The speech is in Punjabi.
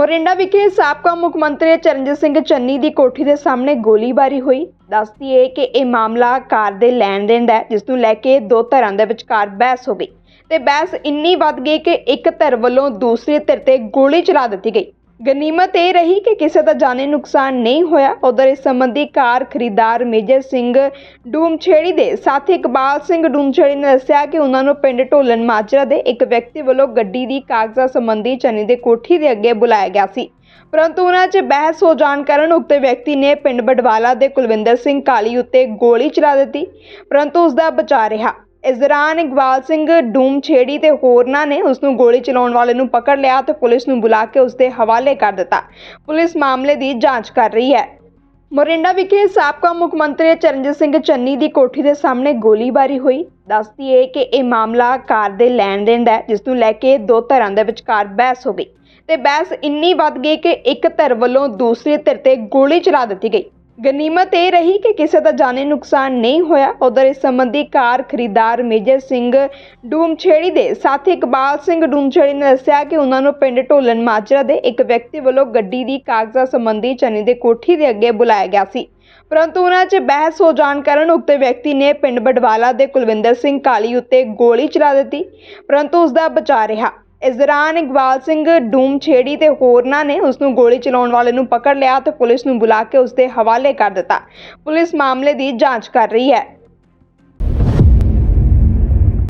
ਮੋਰਿੰਡਾ ਵਿਖੇ ਸਾਬਕਾ ਮੁੱਖ ਮੰਤਰੀ ਚਰਨਜੀਤ ਸਿੰਘ ਚੰਨੀ ਦੀ ਕੋਠੀ ਦੇ ਸਾਹਮਣੇ ਗੋਲੀਬਾਰੀ ਹੋਈ। ਦੱਸਦੀ ਹੈ ਕਿ ਇਹ ਮਾਮਲਾ ਕਾਰ ਦੇ ਲੈਣ ਦੇਣ ਦਾ ਹੈ, ਜਿਸ ਨੂੰ ਲੈ ਕੇ ਦੋ ਧਿਰਾਂ ਦੇ ਵਿਚਕਾਰ ਬਹਿਸ ਹੋ ਗਈ। ਤੇ ਬਹਿਸ ਇੰਨੀ ਵੱਧ ਗਈ ਕਿ ਇੱਕ ਧਿਰ ਵੱਲੋਂ ਦੂਸਰੀ ਧਿਰ ਤੇ ਗੋਲੀ ਚਲਾ ਦਿੱਤੀ ਗਈ। ਗਨੀਮਤ ਇਹ ਰਹੀ ਕਿ ਕਿਸੇ ਦਾ ਜਾਨੀ ਨੁਕਸਾਨ ਨਹੀਂ ਹੋਇਆ। ਉਧਰ ਇਸ ਸੰਬੰਧੀ ਕਾਰ ਖਰੀਦਦਾਰ ਮੇਜਰ ਸਿੰਘ ਡੂਮਛੇੜੀ ਦੇ ਸਾਥੀ ਇਕਬਾਲ ਸਿੰਘ ਡੂਮਛੇੜੀ ਨੇ ਦੱਸਿਆ ਕਿ ਉਹਨਾਂ ਨੂੰ ਪਿੰਡ ਢੋਲਣ ਮਾਜਰਾ ਦੇ ਇੱਕ ਵਿਅਕਤੀ ਵੱਲੋਂ ਗੱਡੀ ਦੀ ਕਾਗਜ਼ਾਂ ਸੰਬੰਧੀ ਚੰਨੀ ਦੇ ਕੋਠੀ ਦੇ ਅੱਗੇ ਬੁਲਾਇਆ ਗਿਆ ਸੀ। ਪਰੰਤੂ ਉਹਨਾਂ 'ਚ ਬਹਿਸ ਹੋ ਜਾਣ ਕਾਰਨ ਉਕਤ ਵਿਅਕਤੀ ਨੇ ਪਿੰਡ ਬਡਵਾਲਾ ਦੇ ਕੁਲਵਿੰਦਰ ਸਿੰਘ ਕਾਲੀ ਉੱਤੇ ਗੋਲੀ ਚਲਾ ਦਿੱਤੀ। ਪਰੰਤੂ ਉਸ ਦਾ ਬਚਾ ਰਿਹਾ। ਇਸ ਦੌਰਾਨ ਇਕਬਾਲ ਸਿੰਘ ਡੂਮ ਛੇੜੀ ਤੇ ਹੋਰਨਾਂ ਨੇ ਉਸ ਨੂੰ ਗੋਲੀ ਚਲਾਉਣ ਵਾਲੇ ਨੂੰ ਪਕੜ ਲਿਆ ਤੇ ਪੁਲਿਸ ਨੂੰ ਬੁਲਾ ਕੇ ਉਸ ਦੇ ਹਵਾਲੇ ਕਰ ਦਿੱਤਾ। ਪੁਲਿਸ ਮਾਮਲੇ ਦੀ ਜਾਂਚ ਕਰ ਰਹੀ ਹੈ। ਮੋਰਿੰਡਾ ਵਿਖੇ ਸਾਬਕਾ ਮੁੱਖ ਮੰਤਰੀ ਚਰਨਜੀਤ ਸਿੰਘ ਚੰਨੀ ਦੀ ਕੋਠੀ ਦੇ ਸਾਹਮਣੇ ਗੋਲੀਬਾਰੀ ਹੋਈ। ਦੱਸਦੀ ਹੈ ਕਿ ਇਹ ਮਾਮਲਾ ਕਾਰ ਦੇ ਲੈਣ ਦੇਣ ਦਾ ਜਿਸ ਨੂੰ ਲੈ ਕੇ ਦੋ ਧਿਰਾਂ ਦੇ ਵਿਚਕਾਰ ਬਹਿਸ ਹੋ ਗਈ। ਤੇ ਬਹਿਸ ਇੰਨੀ ਵੱਧ ਗਈ ਕਿ ਇੱਕ ਧਿਰ ਵੱਲੋਂ ਦੂਸਰੀ ਧਿਰ ਤੇ ਗੋਲੀ ਚਲਾ ਦਿੱਤੀ ਗਈ। ਗਨੀਮਤ ਇਹ ਰਹੀ ਕਿ ਕਿਸੇ ਦਾ ਜਾਨੀ ਨੁਕਸਾਨ ਨਹੀਂ ਹੋਇਆ। ਉਧਰ ਇਸ ਸੰਬੰਧੀ ਕਾਰ ਖਰੀਦਦਾਰ ਮੇਜਰ ਸਿੰਘ ਡੂਮਛੇੜੀ ਦੇ ਸਾਥੀ ਇਕਬਾਲ ਸਿੰਘ ਡੂਮਛੇੜੀ ਨੇ ਦੱਸਿਆ ਕਿ ਉਹਨਾਂ ਨੂੰ ਪਿੰਡ ਢੋਲਣ ਮਾਜਰਾ ਦੇ ਇੱਕ ਵਿਅਕਤੀ ਵੱਲੋਂ ਗੱਡੀ ਦੀ ਕਾਗਜ਼ਾਂ ਸੰਬੰਧੀ ਚੰਨੀ ਦੇ ਕੋਠੀ ਦੇ ਅੱਗੇ ਬੁਲਾਇਆ ਗਿਆ ਸੀ। ਪਰੰਤੂ ਉਹਨਾਂ 'ਚ ਬਹਿਸ ਹੋ ਜਾਣ ਕਾਰਨ ਉਕਤ ਵਿਅਕਤੀ ਨੇ ਪਿੰਡ ਬਡਵਾਲਾ ਦੇ ਕੁਲਵਿੰਦਰ ਸਿੰਘ ਕਾਲੀ ਉੱਤੇ ਗੋਲੀ ਚਲਾ ਦਿੱਤੀ। ਪਰੰਤੂ ਉਸ ਦਾ ਬਚਾ ਰਿਹਾ। ਇਸ ਦੌਰਾਨ ਇਕਬਾਲ ਸਿੰਘ ਡੂਮ ਛੇੜੀ ਤੇ ਹੋਰਨਾਂ ਨੇ ਉਸ ਨੂੰ ਗੋਲੀ ਚਲਾਉਣ ਵਾਲੇ ਨੂੰ ਪਕੜ ਲਿਆ ਤੇ ਪੁਲਿਸ ਨੂੰ ਬੁਲਾ ਕੇ ਉਸ ਦੇ ਹਵਾਲੇ ਕਰ ਦਿੱਤਾ। ਪੁਲਿਸ ਮਾਮਲੇ ਦੀ ਜਾਂਚ ਕਰ ਰਹੀ ਹੈ।